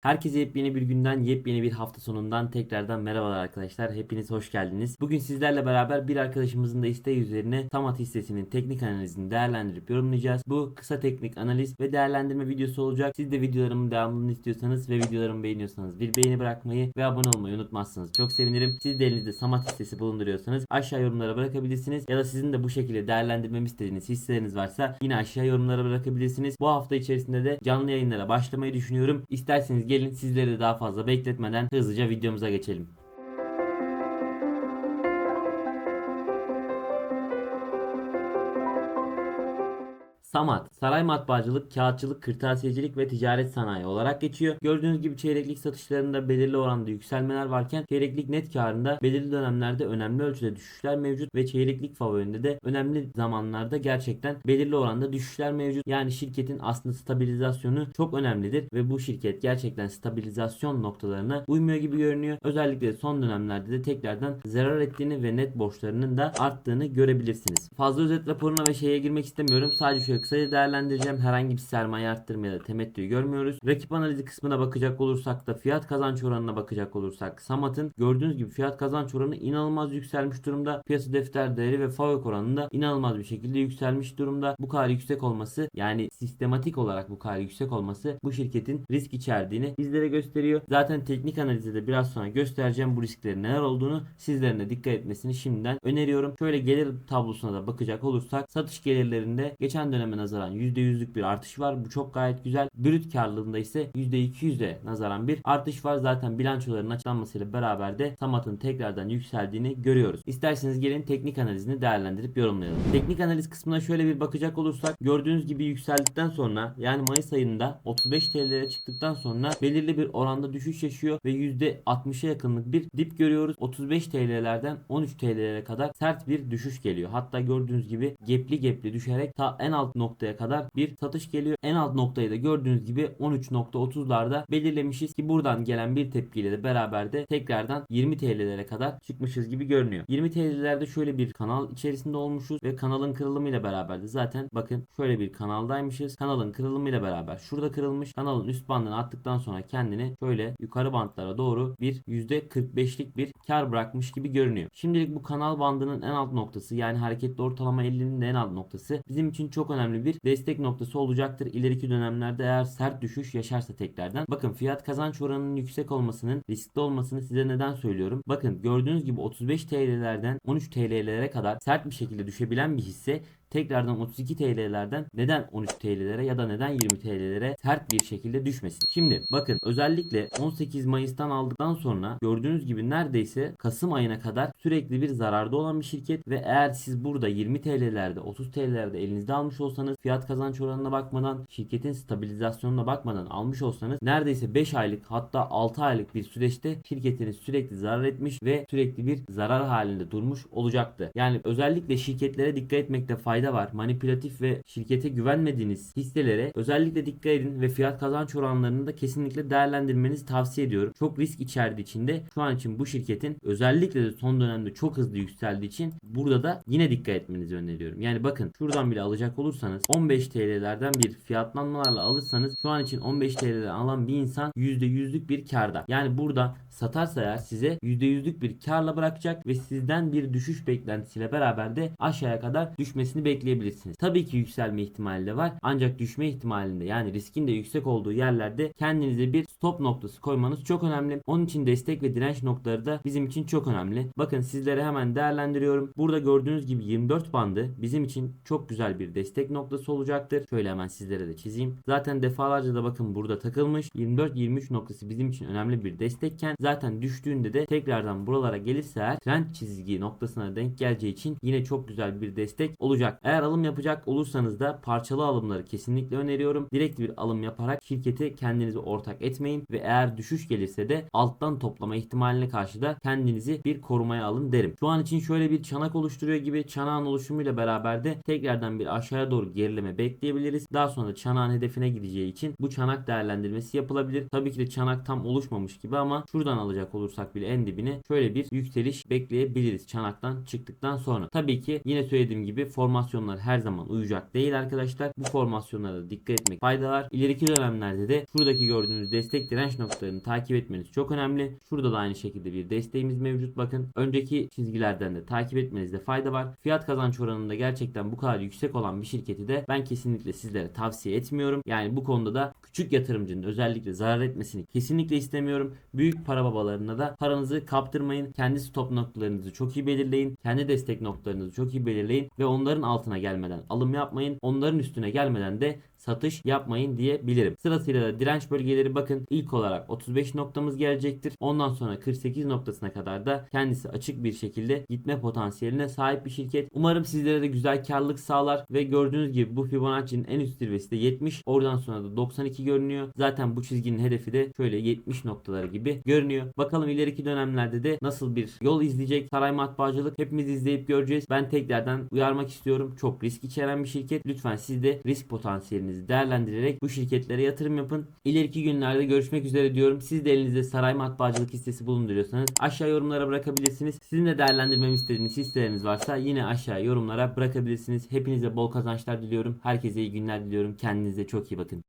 Herkese yepyeni bir günden, yepyeni bir hafta sonundan tekrardan merhabalar arkadaşlar. Hepiniz hoş geldiniz. Bugün sizlerle beraber bir arkadaşımızın da isteği üzerine Tamat hissesinin teknik analizini değerlendirip yorumlayacağız. Bu kısa teknik analiz ve değerlendirme videosu olacak. Siz de videolarımın devamını istiyorsanız ve videolarımı beğeniyorsanız bir beğeni bırakmayı ve abone olmayı unutmazsanız çok sevinirim. Siz de elinizde Samat hissesi bulunduruyorsanız aşağı yorumlara bırakabilirsiniz. Ya da sizin de bu şekilde değerlendirmemi istediğiniz hisseleriniz varsa yine aşağı yorumlara bırakabilirsiniz. Bu hafta içerisinde de canlı yayınlara başlamayı düşünüyorum. İsterseniz gelin sizleri daha fazla bekletmeden hızlıca videomuza geçelim. Samat, saray matbaacılık, kağıtçılık, kırtasiyecilik ve ticaret sanayi olarak geçiyor. Gördüğünüz gibi çeyreklik satışlarında belirli oranda yükselmeler varken çeyreklik net karında belirli dönemlerde önemli ölçüde düşüşler mevcut ve çeyreklik favorinde de önemli zamanlarda gerçekten belirli oranda düşüşler mevcut. Yani şirketin aslında stabilizasyonu çok önemlidir ve bu şirket gerçekten stabilizasyon noktalarına uymuyor gibi görünüyor. Özellikle son dönemlerde de tekrardan zarar ettiğini ve net borçlarının da arttığını görebilirsiniz. Fazla özet raporuna ve şeye girmek istemiyorum. Sadece şöyle kısaca değerlendireceğim. Herhangi bir sermaye arttırma ya da temettüyü görmüyoruz. Rakip analizi kısmına bakacak olursak da fiyat kazanç oranına bakacak olursak Samat'ın gördüğünüz gibi fiyat kazanç oranı inanılmaz yükselmiş durumda. Piyasa defter değeri ve FAVÖK oranında inanılmaz bir şekilde yükselmiş durumda. Bu kadar yüksek olması yani sistematik olarak bu kadar yüksek olması bu şirketin risk içerdiğini bizlere gösteriyor. Zaten teknik analizde de biraz sonra göstereceğim bu risklerin neler olduğunu sizlerin de dikkat etmesini şimdiden öneriyorum. Şöyle gelir tablosuna da bakacak olursak satış gelirlerinde geçen döneme nazaran %100'lük bir artış var. Bu çok gayet güzel. Brüt karlılığında ise %200'e nazaran bir artış var. Zaten bilançoların açıklanmasıyla beraber de Samat'ın tekrardan yükseldiğini görüyoruz. İsterseniz gelin teknik analizini değerlendirip yorumlayalım. Teknik analiz kısmına şöyle bir bakacak olursak gördüğünüz gibi yükseldikten sonra yani Mayıs ayında 35 TL'lere çıktıktan sonra belirli bir oranda düşüş yaşıyor ve %60'a yakınlık bir dip görüyoruz. 35 TL'lerden 13 TL'lere kadar sert bir düşüş geliyor. Hatta gördüğünüz gibi gepli gepli düşerek ta en alt noktaya kadar bir satış geliyor. En alt noktayı da gördüğünüz gibi 13.30'larda belirlemişiz ki buradan gelen bir tepkiyle de beraber de tekrardan 20 TL'lere kadar çıkmışız gibi görünüyor. 20 TL'lerde şöyle bir kanal içerisinde olmuşuz ve kanalın kırılımıyla beraber de zaten bakın şöyle bir kanaldaymışız. Kanalın kırılımıyla beraber şurada kırılmış. Kanalın üst bandını attıktan sonra kendini şöyle yukarı bantlara doğru bir %45'lik bir kar bırakmış gibi görünüyor. Şimdilik bu kanal bandının en alt noktası yani hareketli ortalama 50'nin de en alt noktası bizim için çok önemli bir destek noktası olacaktır. İleriki dönemlerde eğer sert düşüş yaşarsa tekrardan. Bakın fiyat kazanç oranının yüksek olmasının riskli olmasını size neden söylüyorum? Bakın gördüğünüz gibi 35 TL'lerden 13 TL'lere kadar sert bir şekilde düşebilen bir hisse tekrardan 32 TL'lerden neden 13 TL'lere ya da neden 20 TL'lere sert bir şekilde düşmesin. Şimdi bakın özellikle 18 Mayıs'tan aldıktan sonra gördüğünüz gibi neredeyse Kasım ayına kadar sürekli bir zararda olan bir şirket ve eğer siz burada 20 TL'lerde 30 TL'lerde elinizde almış olsanız fiyat kazanç oranına bakmadan şirketin stabilizasyonuna bakmadan almış olsanız neredeyse 5 aylık hatta 6 aylık bir süreçte şirketiniz sürekli zarar etmiş ve sürekli bir zarar halinde durmuş olacaktı. Yani özellikle şirketlere dikkat etmekte fayda fayda var. Manipülatif ve şirkete güvenmediğiniz hisselere özellikle dikkat edin ve fiyat kazanç oranlarını da kesinlikle değerlendirmenizi tavsiye ediyorum. Çok risk içerdiği için de şu an için bu şirketin özellikle de son dönemde çok hızlı yükseldiği için burada da yine dikkat etmenizi öneriyorum. Yani bakın şuradan bile alacak olursanız 15 TL'lerden bir fiyatlanmalarla alırsanız şu an için 15 TL'den alan bir insan %100'lük bir karda. Yani burada satarsa eğer size %100'lük bir karla bırakacak ve sizden bir düşüş beklentisiyle beraber de aşağıya kadar düşmesini bekleyebilirsiniz. Tabii ki yükselme ihtimali de var. Ancak düşme ihtimalinde yani riskin de yüksek olduğu yerlerde kendinize bir stop noktası koymanız çok önemli. Onun için destek ve direnç noktaları da bizim için çok önemli. Bakın sizlere hemen değerlendiriyorum. Burada gördüğünüz gibi 24 bandı bizim için çok güzel bir destek noktası olacaktır. Şöyle hemen sizlere de çizeyim. Zaten defalarca da bakın burada takılmış. 24-23 noktası bizim için önemli bir destekken zaten düştüğünde de tekrardan buralara gelirse eğer trend çizgi noktasına denk geleceği için yine çok güzel bir destek olacak. Eğer alım yapacak olursanız da parçalı alımları kesinlikle öneriyorum. Direkt bir alım yaparak şirketi kendinizi ortak etmeyin ve eğer düşüş gelirse de alttan toplama ihtimaline karşı da kendinizi bir korumaya alın derim. Şu an için şöyle bir çanak oluşturuyor gibi çanağın oluşumuyla beraber de tekrardan bir aşağıya doğru gerileme bekleyebiliriz. Daha sonra çanağın hedefine gideceği için bu çanak değerlendirmesi yapılabilir. Tabii ki de çanak tam oluşmamış gibi ama şuradan alacak olursak bile en dibini şöyle bir yükseliş bekleyebiliriz çanaktan çıktıktan sonra. Tabii ki yine söylediğim gibi formasyonlar her zaman uyacak değil arkadaşlar. Bu formasyonlara dikkat etmek fayda var. İleriki dönemlerde de şuradaki gördüğünüz destek direnç noktalarını takip etmeniz çok önemli. Şurada da aynı şekilde bir desteğimiz mevcut bakın. Önceki çizgilerden de takip etmenizde fayda var. Fiyat kazanç oranında gerçekten bu kadar yüksek olan bir şirketi de ben kesinlikle sizlere tavsiye etmiyorum. Yani bu konuda da küçük yatırımcının özellikle zarar etmesini kesinlikle istemiyorum. Büyük para babalarına da paranızı kaptırmayın. Kendi stop noktalarınızı çok iyi belirleyin. Kendi destek noktalarınızı çok iyi belirleyin ve onların altına gelmeden alım yapmayın. Onların üstüne gelmeden de satış yapmayın diyebilirim. Sırasıyla da direnç bölgeleri bakın ilk olarak 35 noktamız gelecektir. Ondan sonra 48 noktasına kadar da kendisi açık bir şekilde gitme potansiyeline sahip bir şirket. Umarım sizlere de güzel karlılık sağlar ve gördüğünüz gibi bu Fibonacci'nin en üst zirvesi de 70. Oradan sonra da 92 görünüyor. Zaten bu çizginin hedefi de şöyle 70 noktaları gibi görünüyor. Bakalım ileriki dönemlerde de nasıl bir yol izleyecek saray matbaacılık hepimiz izleyip göreceğiz. Ben tekrardan uyarmak istiyorum. Çok risk içeren bir şirket. Lütfen siz de risk potansiyelinizi değerlendirerek bu şirketlere yatırım yapın. İleriki günlerde görüşmek üzere diyorum. Siz de elinizde saray matbaacılık hissesi bulunduruyorsanız aşağı yorumlara bırakabilirsiniz. Sizin de değerlendirmemi istediğiniz hisseleriniz varsa yine aşağı yorumlara bırakabilirsiniz. Hepinize bol kazançlar diliyorum. Herkese iyi günler diliyorum. Kendinize çok iyi bakın.